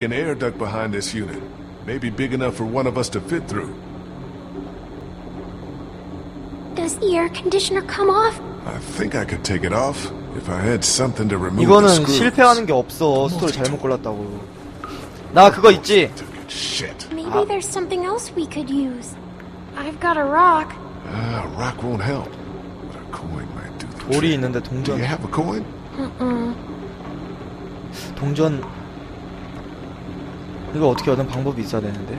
An air duct behind this unit. Maybe big enough for one of us to fit through. Does the air conditioner come off? I think I could take it off if I had something to remove the 이거는 screws. 실패하는 게 없어. 스토리 잘못 골랐다고. 나 그거 있지? Took it. Shit. Maybe there's something else we could use. I've got a rock. Ah, rock won't help. But a coin might do the 돌이 trick. 있는데 Do 동전 you have a coin? 동전 이거 어떻게 얻는 방법이 있어야 되는데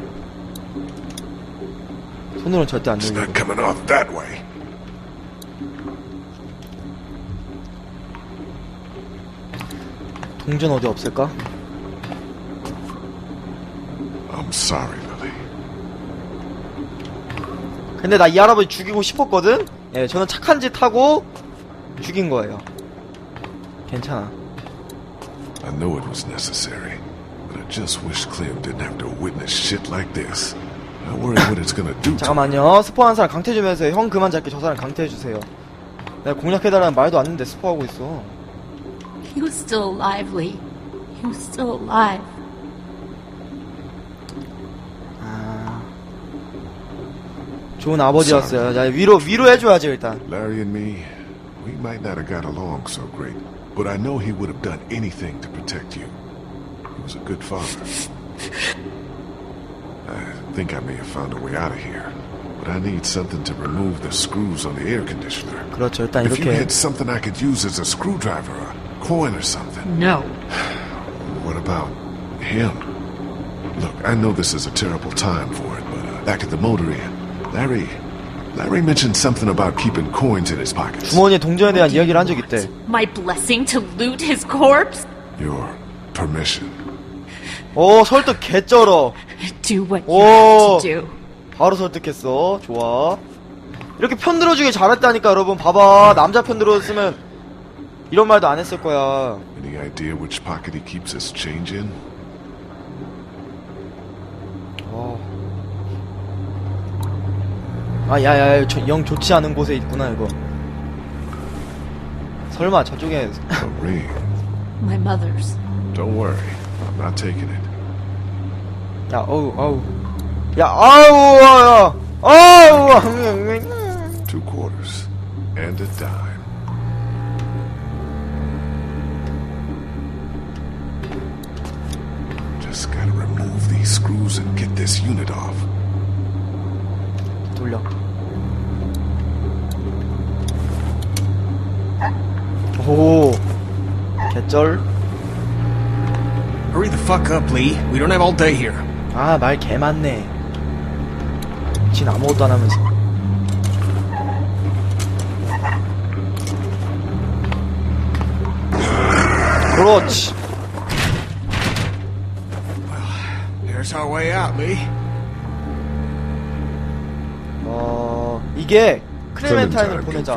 손으로는 절대 안 way. 동전 어디 없을까? I'm sorry, Lily. 근데 나 이 할아버지 죽이고 싶었거든? 예, 저는 착한 짓 하고 죽인 거예요 괜찮아 I know it was necessary, but I just wish Clem didn't have to witness shit like this. I worry what it's gonna do to him. 잠깐만요 스포한 사람 강퇴해주면서 형 그만 잡게 저 사람 강퇴해주세요 내가 공략해달라는 말도 안 했는데 스포하고 있어 He was still alive, Lee. He was still alive. 아 좋은 아버지였어요 야, 위로 위로 해줘야지 일단 Larry and me, we might not have got along so great, but I know he would have done anything to protect you. He was a good father. I think I may have found a way out of here, but I need something to remove the screws on the air conditioner. 그렇죠 일단 If you 이렇게 had something I could use as a screwdriver, a coin or something. No. What about him? Look, I know this is a terrible time for it, but uh, back at the motor inn, Larry, Larry mentioned something about keeping coins in his pockets. 주머니에 동전에 대한 이야기를 한 적 있대 My blessing to loot his corpse? Your permission. 오 설득 개쩔어 Do what you Oh. have to do. 바로 설득했어 좋아 이렇게 편 들어주길 잘했다니까 여러분 봐봐 남자 편 들어줬으면 이런 말도 안 했을 거야 Any idea which pocket he keeps his change in? 어. 아 야야야 저, 영 좋지 않은 곳에 있구나 이거 설마 저쪽에 A ring. My mother's. Don't worry, not taking it. 야 어우 어우 야 아우 야 아우 Two quarters. And a dime. Just gotta remove these screws and get this unit off. 돌려 오 개쩔 Hurry the fuck up, Lee. We don't have all day here. 아 말 개 많네 진 아무것도 안 하면서 그렇지 There's our way out, Lee. 어 이게 크레멘타인을 Clementine 보내자.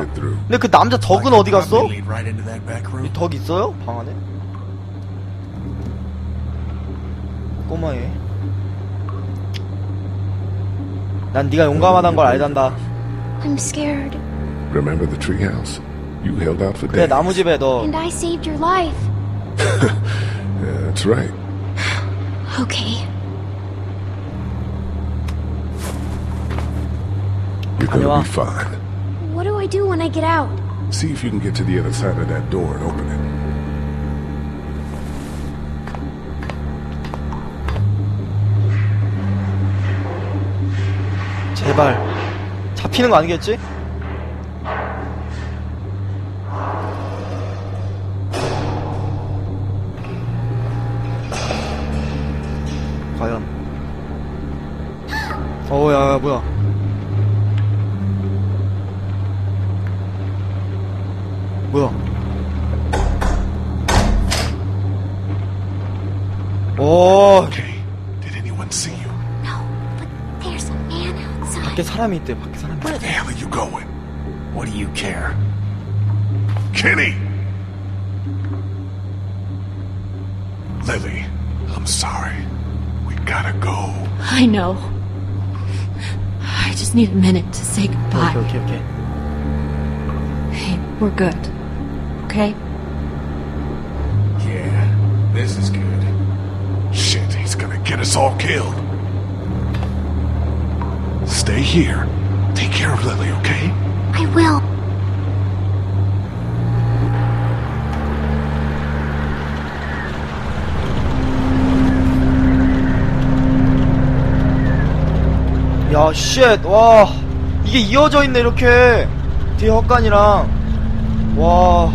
근데 그 남자 덕은 어디 갔어? Probably lead right into that back room. 이덕 있어요? 방 안에? 꼬마애 난 네가 용감하단 걸 알단다 I'm scared. Remember the treehouse? You held out for 그래 days. 나무집에 너 And I saved your life. Yeah, that's right. Okay. You're gonna 다녀와. be fine. What do I do when I get out? See if you can get to the other side of that door and open it. 제발 잡히는 거 아니겠지? 사람이 있대 밖에 사람이 Where the hell are you going? What do you care? Kenny! Lily, I'm sorry. We gotta go. I know. I just need a minute to say goodbye. 오케이 오케이 오케이 Hey, we're good. Okay? Yeah, this is good. Shit, us all killed. Stay here. Take care of Lily, okay? I will. 야, 쉣, 와. 이게 이어져 있네, 이렇게. 뒤에 헛간이랑. 와.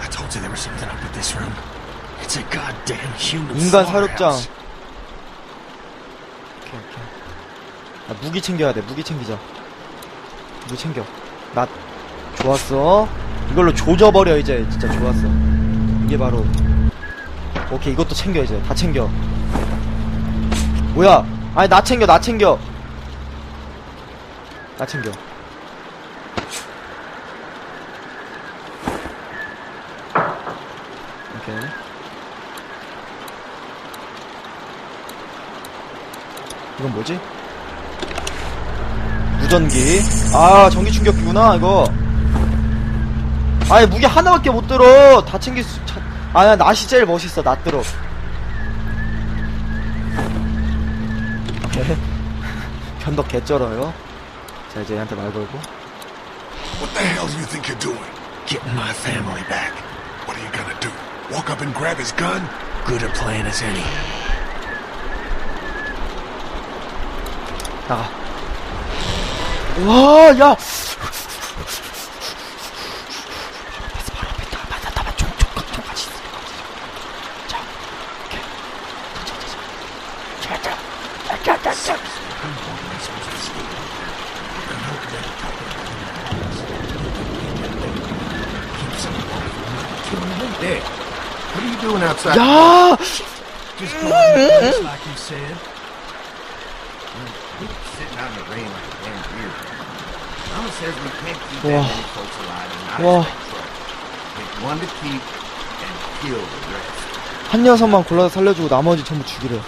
I told you there was something up with this room. It's a goddamn human 인간 사육장. 오케이, 오케이. 야, 무기 챙겨야 돼, 무기 챙기자. 무기 챙겨. 낫. 좋았어. 이걸로 조져버려, 이제. 진짜 좋았어. 이게 바로. 오케이, 이것도 챙겨, 이제. 다 챙겨. 뭐야? 아니, 나 챙겨, 나 챙겨. 나 챙겨. 이건 뭐지? 무전기. 아, 전기 충격기구나, 이거. 아니, 무기 하나밖에 못 들어. 다 챙길 수, 차... 아, 나 낫이 제일 멋있어, 낫 들어. 변덕 개쩔어요. 자, 이제 얘한테 말 걸고. What the hell do you think you're doing? Getting my family back. What are you gonna do? Walk up and grab his gun? Good a plan as any. 나가. 와, 야! Hey, what are you doing outside? 야! Just going to the place like you said. Sitting out in the rain like a damn deer. Mama says we can't keep Whoa. that many folks alive and not Whoa. expect trouble. Pick one to keep and kill the rest. 한 녀석만 골라서 살려주고 나머지 전부 죽이래.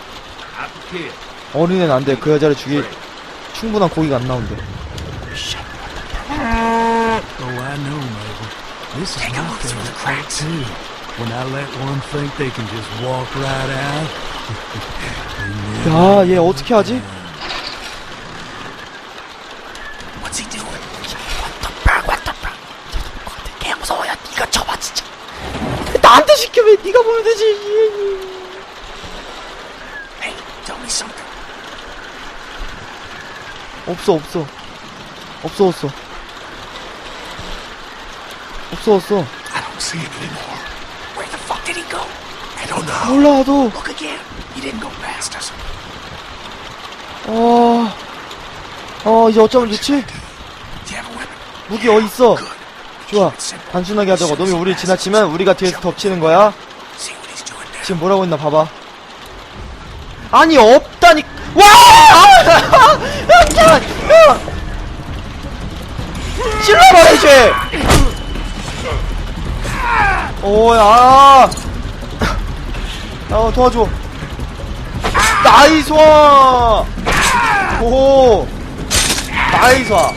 어린애는 안 돼. 그 여자를 죽일 충분한 고기가 안 나온대. Oh. 야, 얘 어떻게 하지? What's he doing? 개 무서워. 야, 네가 쳐봐, 진짜. 나한테 시켜, 왜 네가 보면 되지. Hey, tell me something. 없어, 없어. 없어졌어. 없어졌어. I don't see it anymore. Where the fuck did he go? I don't know. 몰라, 나도. Look again. He didn't go past us. 어, 어, 이제 어쩌면 좋지? 무기 어디 있어? 좋아. 단순하게 하자고. 놈이 우리 지나치면 우리가 뒤에서 덮치는 거야. See what he's doing now. 지금 뭐라고 했나 봐봐. 아니 없다니. 와! 아! 야, 야! 찔러버리지. 오야. 어 도와줘. 나이스 와. 오. 나이스 와.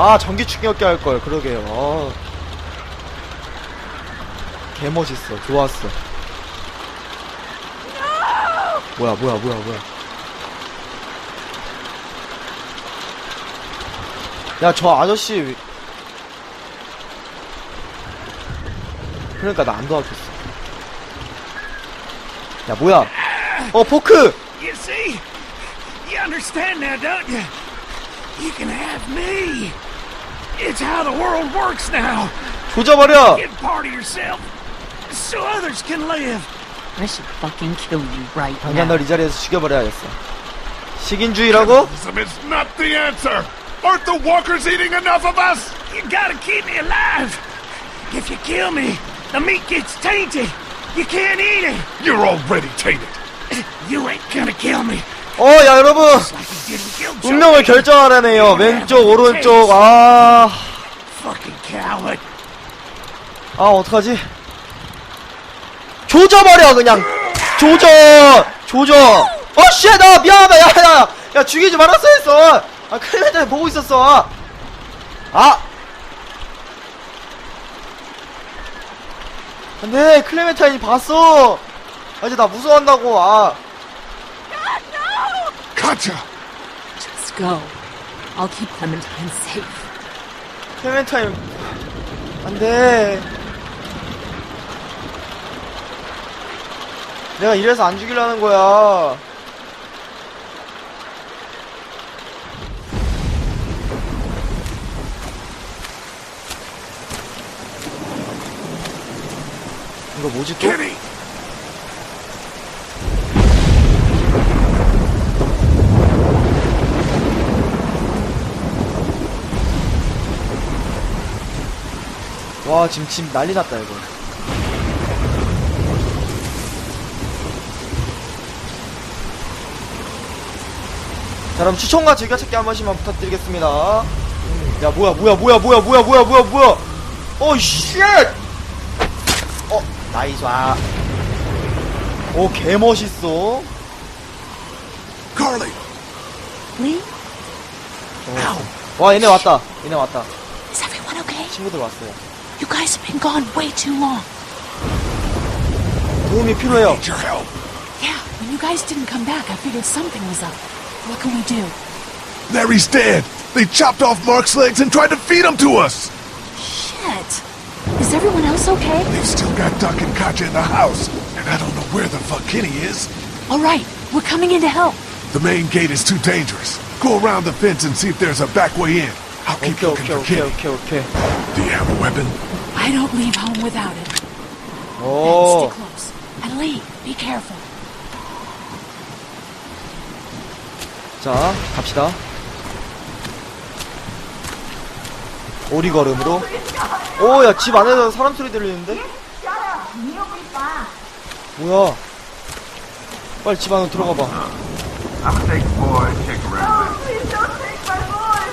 아 전기 충격기 할 걸 그러게요. 어. 개 멋있어. 좋았어. 뭐야 뭐야 뭐야 뭐야. 야 저 아저씨. 왜- 그러니까 나 안 도와줬어. 야 뭐야? 어 포크. You see? You understand now, don't you? You can have me. It's how the world works now. 조져버려. Get part of yourself so others can live. I should fucking kill you right 당장 now. 널 이 자리에서 죽여버려야겠어. 식인주의라고? Cannibalism is not the answer. Aren't the walkers eating enough of us? You gotta keep me alive. If you kill me, the meat gets tainted. You can't eat it. You're already tainted. You ain't gonna kill me 어, 야, 여러분! 운명을 결정하라네요. 왼쪽, 오른쪽, 아. 아, 어떡하지? 조져버려, 그냥! 조져! 조져! 어, 씨, 나 미안하다, 야, 야, 야, 죽이지 말았어 했어! 아 클레멘타인 보고 있었어 아! 아! 안돼 클레멘타인이 봤어 아 이제 나 무서워한다고 아 Katya! Just go. I'll keep Clementine safe. 클레멘타인 안돼 내가 이래서 안 죽이려는 거야 이거 뭐지 또? 와 지금 집 난리 났다 이거. 자 그럼 추천과 즐겨찾기 한 번씩만 부탁드리겠습니다. 야 뭐야 뭐야 뭐야 뭐야 뭐야 뭐야 뭐야 뭐야. 어쉣! 어 나이스 오 개멋있어. Carly! Lee, 와 얘네 왔다. 얘네 왔다? 친구들 왔어요 You guys have been gone way too long. 도움이 필요해요 Need your help. Yeah, when you guys didn't come back, I figured something was up. What can we do? Larry's dead! They chopped off Mark's legs and tried to feed him to us! Shit. Is everyone else okay? They've still got Duck and Katya in the house, and I don't know where the fuck Kenny is. All right, we're coming in to help. The main gate is too dangerous. Go around the fence and see if there's a back way in. I'll keep 오케이 looking 오케이 for 오케이 Kenny. 오케이 오케이 Do you have a weapon? I don't leave home without it. And 오 stick close. And Lee, be careful. 자, 갑시다. 오리 걸음으로. 오, 야, 집 안에서 사람 소리 들리는데? 뭐야? 빨리 집 안으로 들어가 봐.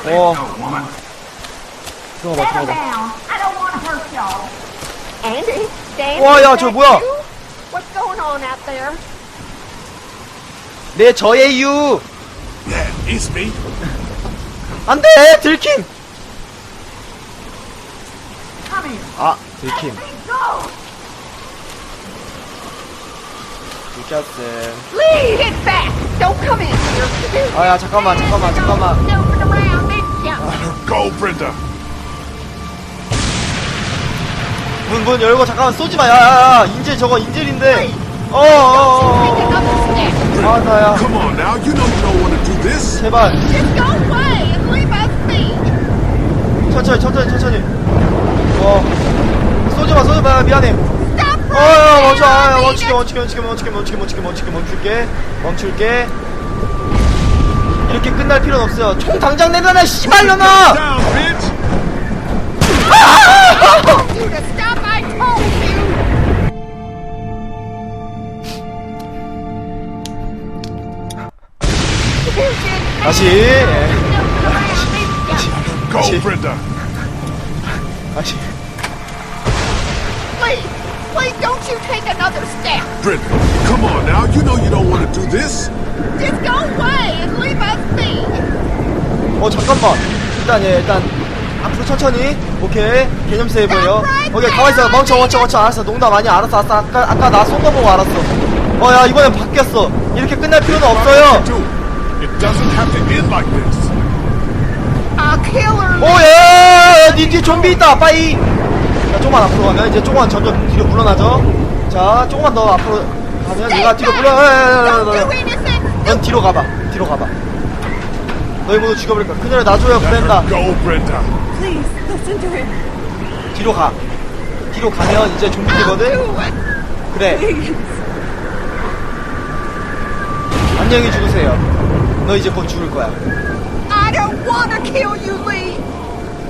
어. 들어가 봐, 들어가 봐. down. I don't want to hurt y'all. Andy, Dan, 와, 야, 저 that 뭐야? you? What's going on out there? 내! Yeah, it's me. 안 돼! 들킴! Come here. 아, 들킴. Go. 들켰음. Lee, get back. Don't come in here. 아, 야, 잠깐만, 잠깐만, 잠깐만. Around? Go, Brenda. 문, 문 열고 잠깐만 쏘지 마. 야, 야, 야. 인질 저거 인질인데. 어, 어, 어. 어. 아, 야. 제발. 천천히, 천천히, 천천히. 어. 쏘지 마, 쏘지 마. 미안해. 어, 야, 멈춰. 아, 야, 멈추게, 멈추게, 멈추게, 멈추게, 멈추게, 멈추게, 멈추게, 멈출게. 멈출게. 이렇게 끝날 필요는 없어요. 총 당장 내놔라, 씨발년아! Down. 다시, 예. Go, Shit. Brenda. 다시. Please, please don't you take another step. Brenda, come on now, you know you don't want to do this. Just go away and leave us be. 어, 잠깐만. 일단, 예, 일단. 앞으로 천천히. 오케이. 개념 세이브예요 오케이, 가만 있어. 멈춰, 멈춰, 멈춰. 알았어. 농담 아니야. 알았어, 알았어. 아까, 아까 나 쏜거 보고 알았어. 어, 야, 이번엔 바뀌었어. 이렇게 끝날 필요는 없어요. It. Doesn't have to end like this. I'll kill her. 오, 예! 니 뒤에 좀비 있다, 빠이! 자, 조금만 앞으로 가면, 이제 조금만 점점 뒤로 물러나죠? 자, 조금만 더 앞으로 가면, 얘가 뒤로 물러, 예, 예, 예, Don't do anything. 넌 뒤로 가봐. 뒤로 가봐. 너희 모두 죽여버릴 거야. 그녀를 놔줘요, Let 브렌다. her go, Brenda. Please, listen to him. 뒤로 가. 뒤로 가면 이제 좀비들거든? Do it. 그래. 안녕히 죽으세요. 너 이제 곧 죽을 거야. I don't want to kill you, Lee.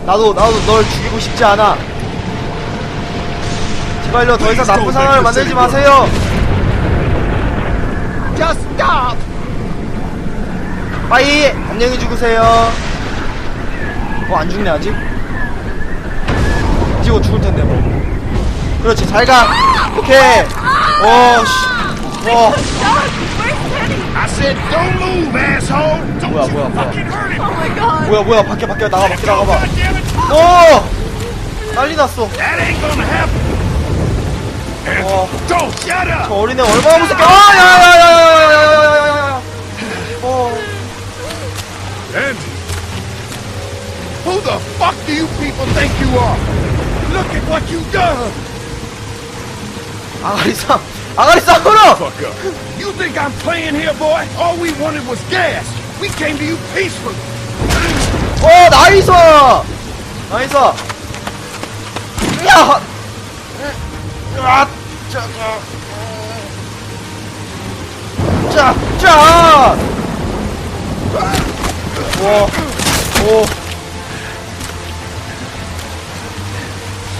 나도, 나도 널 죽이고 싶지 않아. 제발요, 더 이상 나쁜 상황을 만들지 마세요. Just stop. 빠이! 안녕히 죽으세요. 어, 안 죽네, 아직? 곧 죽을 텐데, 뭐. 그렇지, 잘 가! 오케이! 어, 씨. 어, Doug, where's Teddy? I said don't move, asshole. Don't 뭐야, you 뭐야, 뭐야. fucking hurt him. Oh my god. 뭐야 뭐야 밖에 밖에 나가 밖에 나가봐 God damn it. 어 난리 났어 That ain't gonna happen. 어, shut up. 저 어린애 얼마나 무섭게 아야야야야야야야야야야 어 Andy! Who the fuck do you people think you are? Look at what you done. 아가리 쌈 아가리 쌈으로 Fuck up. You think I'm playing here, boy? All we wanted was gas. We came to you peacefully. 어 나이스 나이스 야 아, 자, 자, 자, 와, 오,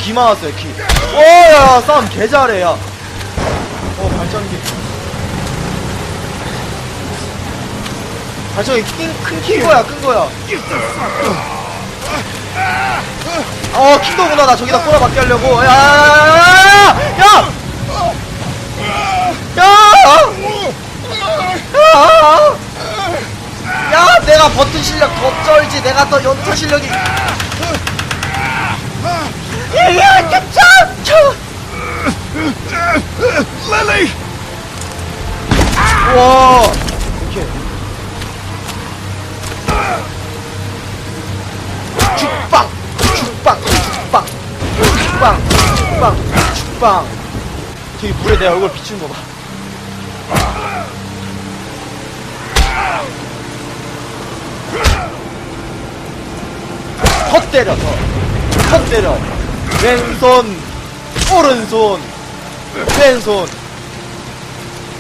기 맞았어요, 기. 오, 야, 싸움 개 잘해, 야. 어, 발전기. 발전기 큰, 큰킨 거야, 큰 거야. 어, 킨더구나. 나 저기다 꼬라박게 하려고. 야, 야, 야, 야, 내가 버튼 실력 더 쩔지. 내가 더 연타 실력이. 야, 야, 참, 참. Lily! 와, 이렇게. 죽빵, 죽빵, 죽빵, 죽빵, 죽빵, 죽빵. 저기 물에 내 얼굴 비추는 거 봐. 헛 때려, 더. 헛 때려. 왼손, 오른손, 왼손,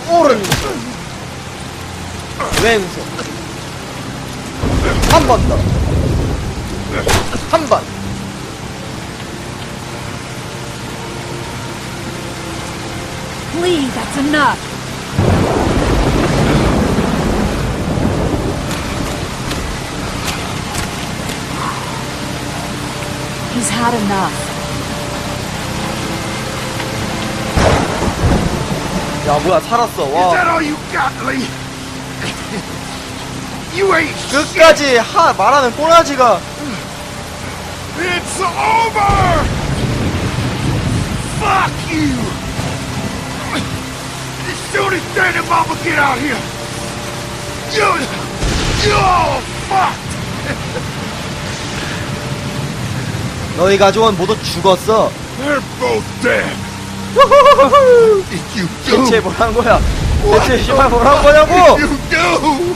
오른손, 왼손. 한 번 더. 한 번. Please, that's enough. He's had enough. 야, 뭐야, 살았어. Is 와. that all you got, Lee? You ain't shit. 끝까지 하, 말하는 꼬라지가. It's over! Fuck you! As soon as Danny Mama get out here, you... You're fucked! 너희 가족은 모두 죽었어. They're both dead. 대체 뭐란 거야? 대체 씨발 What 거냐고? you do?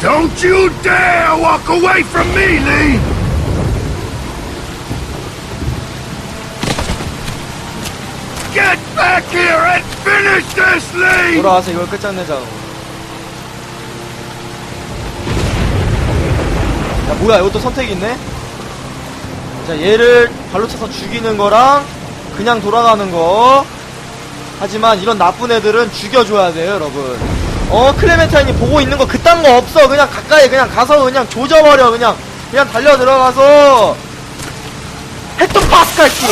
Don't you dare walk away from me, Lee! Get back here and finish this, Lee! 돌아와서 이걸 끝장내자고. 야, 뭐야, 이것도 선택이 있네? 자, 얘를 발로 차서 죽이는 거랑, 그냥 돌아가는 거. 하지만 이런 나쁜 애들은 죽여줘야 돼요, 여러분. 어, 클레멘타인이 보고 있는 거 그딴 거 없어. 그냥 가까이 그냥 가서 그냥 조져버려. 그냥, 그냥 달려 들어가서. 핵동 파스칼 킥!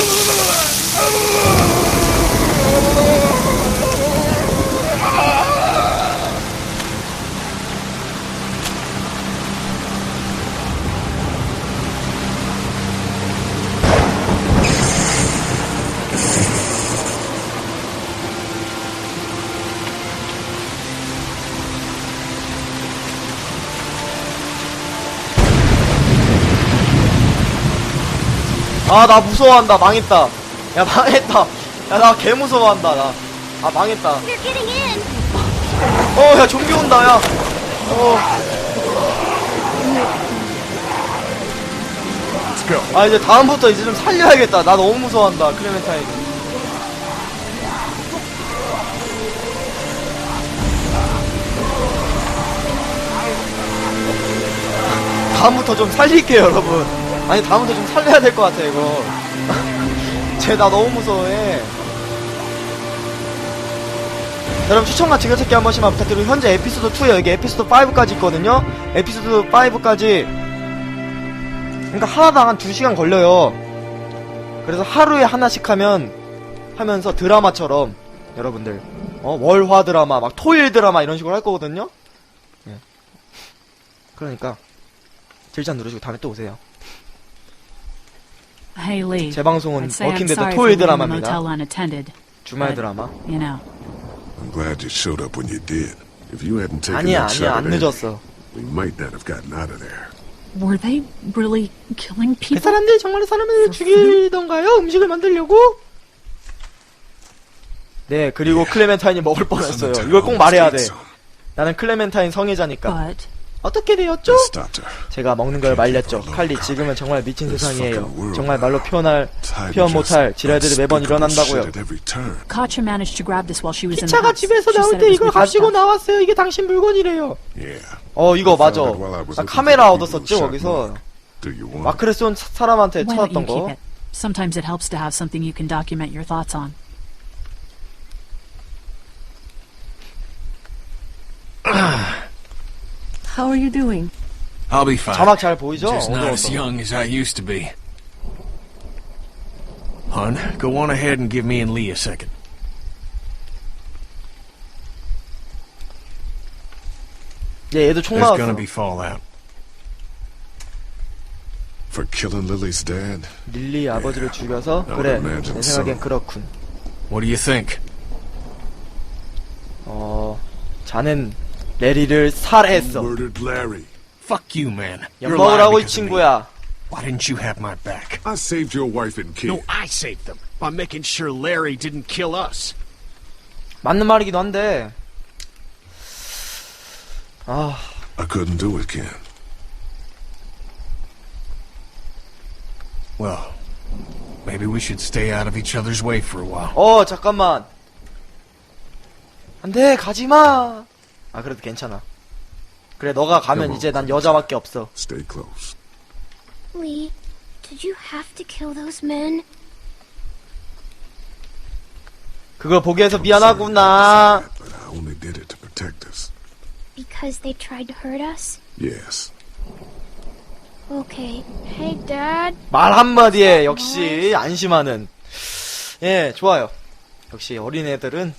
아, 나 무서워한다. 망했다. 야, 망했다. 야, 나 개 무서워한다, 나. 아, 망했다. 어, 야, 좀비 온다, 야. 어. 아, 이제 다음부터 이제 좀 살려야겠다. 나 너무 무서워한다, 클레멘타인. 다음부터 좀 살릴게요, 여러분. 아니, 다음부터 좀 살려야 될 것 같아, 이거. 쟤 나 너무 무서워해. 여러분 추천과 즐겨찾기 한 번씩만 부탁드리고 현재 에피소드 2에 여기 에피소드 5까지 있거든요 에피소드 5까지 그러니까 하나당 한 2시간 걸려요 그래서 하루에 하나씩 하면 하면서 드라마처럼 여러분들 어, 월화 드라마, 막 토일 드라마 이런 식으로 할 거거든요? 예. 그러니까, 질잔 누르시고 다음에 또 오세요. Hey, Lee. 제 방송은 I'd say I'm 워킹 데드 sorry for 토일 leaving the 드라마입니다. 주말 드라마. You know, I'm glad you showed up when you did. If you hadn't taken 아니야, that 아니야, 안 at Andy, 늦었어. we might not have gotten out of there. were they really killing 그 people? 사람들이 정말 사람을 죽이던가요? 음식을 만들려고? 네, 그리고 클레멘타인이 먹을 뻔했어요. 이걸 꼭 말해야 돼. 나는 클레멘타인 성애자니까. But 어떻게 되었죠? 제가 먹는 걸 말렸죠. 칼리 지금은 정말 미친 세상이에요. 정말 말로 표현할 표현 못할 지랄들이 매번 일어난다고요. 기차가. 집에서 나올 때 이걸 가지고. 나왔어요. 이게 당신 물건이래요. 어 이거 맞아. 나 카메라 who 거기서. 마크를 쏜 사- 사람한테 찾았던 거. Sometimes it helps to have something you can document your thoughts on. How are you doing? I'll be fine. 자막 잘 보이죠? Just not as 어두워서. young as I used to be. Hun, go on ahead and give me and Lee a second. 얘 얘도 총 There's 맞았어. gonna be fallout. For killing Lily's dad? 릴리 아버지를 죽여서 I would 그래 imagine 내 생각엔 so. 그렇군. What do you think? 어 자넨 레리를 살해했어. Murdered Larry. Fuck you, man. You're 엿먹으라고 alive 이 because of me. 친구야. Why didn't you have my back? I saved your wife and kid. No, I saved them by making sure Larry didn't kill us. 맞는 말이기도 한데. 아 I couldn't do it, Ken. Well, maybe we should stay out of each other's way for a while. 어 잠깐만 안돼 가지마 아 그래도 괜찮아 그래 너가 가면 이제 난 여자밖에 없어 Stay close. Lee, did you have to kill those men? 그걸 보게 해서 미안하구나 But I only did it to protect us. Because they tried to hurt us? Yes. Okay. Hey, Dad. 말 한마디에 역시 안심하는 예 좋아요 역시 어린애들은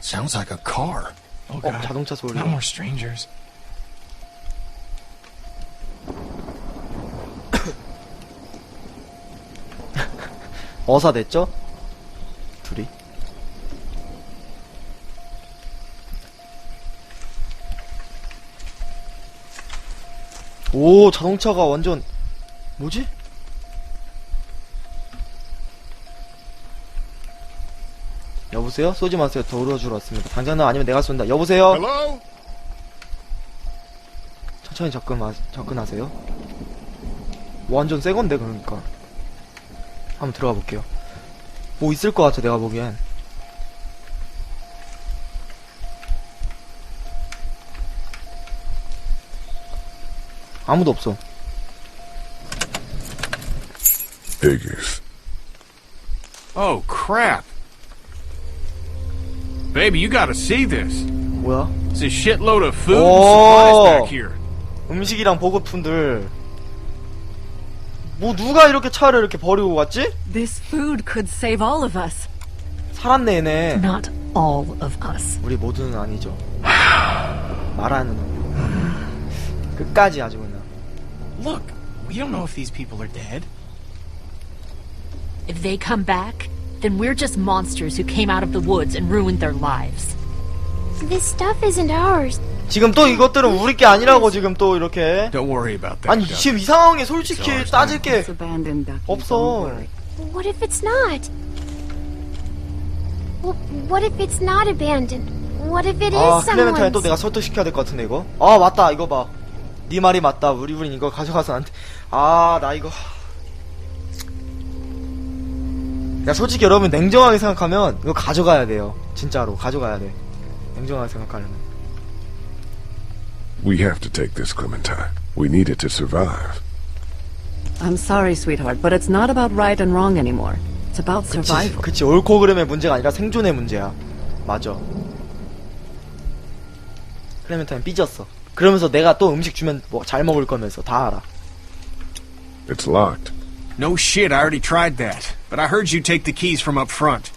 Sounds like a car. Oh, 어 자동차 소리 Not more strangers. 어사 됐죠? 둘이 오 자동차가 완전 뭐지? 여보세요? 쏘지 마세요. 더 울어주러 왔습니다. 당장 나 아니면 내가 쏜다. 여보세요? Hello? 천천히 접근, 접근하세요. 완전 새 건데, 그러니까. 한번 들어가 볼게요. 뭐 있을 것 같아, 내가 보기엔. 아무도 없어. Figures. Oh, crap. Baby, you gotta see this. 뭐야? It's a shitload of food and Oh. supplies back here. 음식이랑 보급품들. 뭐 누가 이렇게 차를 이렇게 버리고 갔지? This food could save all of us. 살았네, 얘네. Not all of us. 우리 모두는 아니죠. 말하는 놈. 끝까지 아주 그냥. Look, we don't know if these people are dead. If they come back, then we're just monsters who came out of the woods and ruined their lives. This stuff isn't ours. 지금 또 이것들은 우리 게 아니라고 지금 또 이렇게. Don't worry about that. 아니 Duck. 지금 이 상황에 솔직히 따질 게 It's abandoned, Ducky. 없어. Don't worry. What if it's not? Well, what if it's not abandoned? What if it 아 is 클레멘타인 또 someone's? 내가 설득시켜야 될 것 같은데 이거. 아 맞다 이거 봐. 네 말이 맞다. 우리 우린 이거 가져가서 안 돼. 아나 이거. 야 솔직히 여러분 냉정하게 생각하면 이거 가져가야 돼요. 진짜로 가져가야 돼. 냉정하게 생각하려면. We have to take this, Clementine. We need it to survive. I'm sorry, sweetheart, but it's not about right and wrong anymore. It's about 그치, survival. 그치 옳고 그름의 문제가 아니라 생존의 문제야. 맞아. 클레멘타인 삐졌어. 그러면서 내가 또 음식 주면 뭐 잘 먹을 거면서 다 알아. It's locked. No shit, I already tried that. But I heard you take the keys from up front.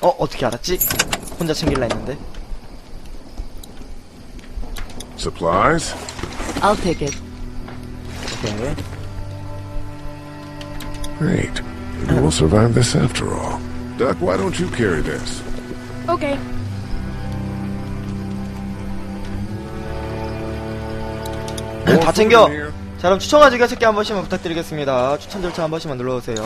어 어떻게 알았지? 혼자 챙길라 했는데 Supplies? I'll take it. 오케이 Great. Maybe we'll survive this after all. Duck, why don't you carry this? Okay. 다 챙겨? 자 그럼 추천하기가 책기 한 번씩만 부탁드리겠습니다 추천 절차 한 번씩만 눌러주세요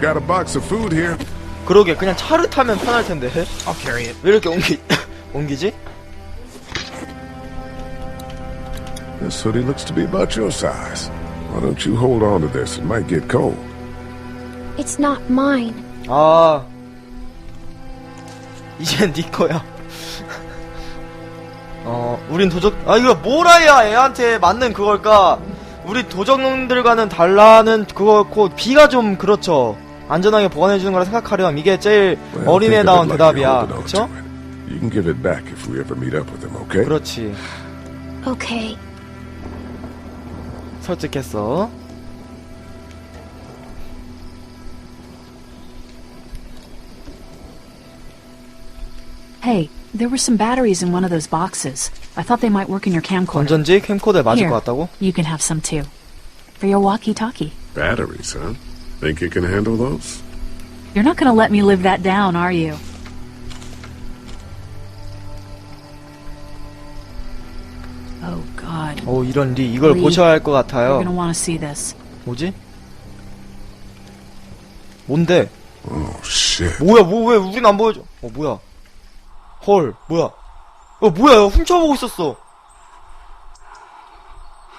Got a box of food here. 그러게 그냥 차를 타면 편할 텐데 I'll carry it. 왜 이렇게 옮기 옮기지? This hoodie looks to be about your size. Why don't you hold on to this? It might get cold. It's not mine. 아 이젠 네 거야 어 우린 도적 아 이거 뭐라야 애한테 맞는 그걸까 우리 도적놈들과는 달라는 그거 고 비가 좀 그렇죠 안전하게 보관해 주는 거라 생각하렴 이게 제일 어린애다운 대답이야 it. You can give it back if we ever meet up with him, okay? 그렇지 Okay. 설득했어 Hey, there were some batteries in one of those boxes. I thought they might work in your camcorder. 건전지 캠코더에 맞을 Here, 것 같다고? you can have some too. For your walkie-talkie. Batteries, huh? Think you can handle those? You're not gonna let me live that down, are you? Oh God. 오 이런 리 이걸 리. 보셔야 할 것 You're 같아요 gonna want to see this. 뭐지? 뭔데? Oh, shit. 뭐야 뭐 왜 우린 안 보여줘 어 뭐야 헐 뭐야 어 뭐야 훔쳐보고 있었어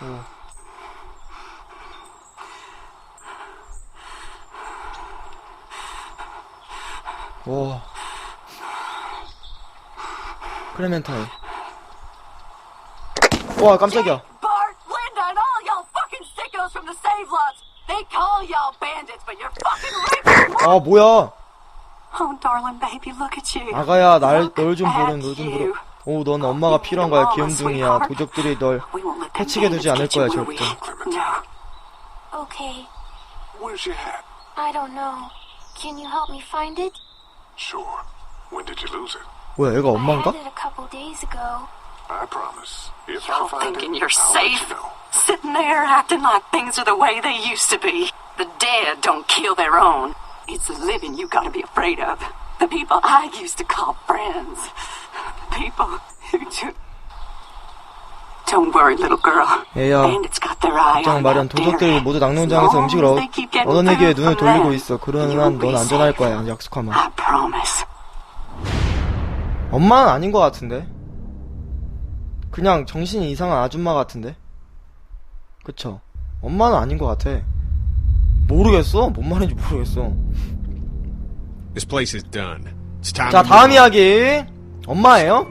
어. 와 클레멘타인 와 깜짝이야. 아 뭐야 Oh, darling baby, look at you. 아가야 날 널 좀 보렴 at 널좀 you. 보렴 오넌 엄마가 필요한 거야 귀염둥이야 도적들이 널 해치게 두지 않을 거야 절대. Okay. Where's your hat? I don't know. Can you help me find it? Sure. When did you lose it? 뭐야 얘가 I 엄마인가? had it a couple days ago. I promise. If I Y'all find thinking it, you're I'll let safe? you know. Sitting there acting like things are the way they used to be. The dead don't kill their own. It's the living you gotta be afraid of. The people I used to call friends. The people who do. Don't worry, little girl. 입장 on 마련 dairy. 모두 낙농장에서 음식을 얻, they keep getting 얻어내기에 눈을 돌리고 있어 그러는 한 be 넌 안전할. 거야 약속하마 I promise. 엄마는 아닌 것 같은데 그냥 정신이 이상한 아줌마 같은데 그쵸 엄마는 아닌 것 같아 모르겠어 뭔 말인지 모르겠어 This place is done. It's time 자 다음. 이야기 엄마예요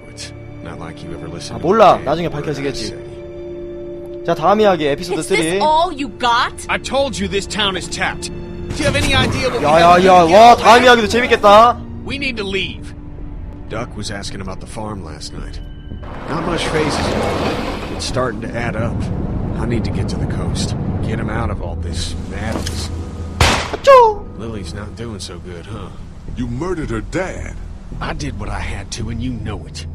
It's not like you ever listened 아 to 몰라 me, 나중에 what did I 밝혀지겠지 say? 자 다음 이야기 에피소드 Is this 3 all you got? I told you this town is tapped. Do you have any idea what we have to do 야야야 to get 와 away? 다음 이야기도 재밌겠다 We need to leave. Duck was asking about the farm last night. Not much phases yet. It's starting to add up. I need to get to the coast. Get him out of all this madness. Lily's not doing so good, huh? You murdered her dad. I did what I had to, and you know it.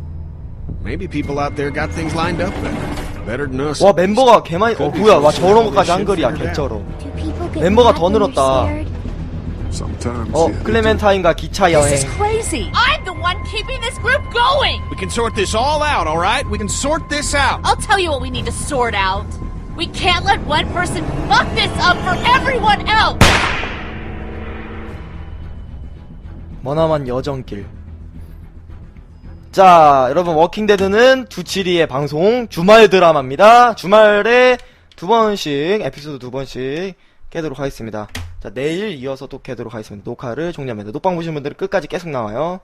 Maybe people out there got things lined up better. Better than us. 와 멤버가 개많이 어 뭐야 와 저런 것까지 한글이야 개쩔어 Do people get 멤버가 mad 더 when they're 늘었다. scared? Sometimes. 어 yeah, 클레멘타인과 기차 여행 crazy. I'm the one keeping this group going. We can sort this all out, all right? We can sort this out. I'll tell you what we need to sort out. We can't let one person fuck this up for everyone else. 머나먼 여정길 자 여러분 워킹데드는 두치리의 방송 주말 드라마입니다. 주말에 두 번씩 에피소드 두 번씩 깨도록 하겠습니다. 자 내일 이어서 또 깨도록 하겠습니다. 녹화를 종료합니다. 녹방 보신 분들은 끝까지 계속 나와요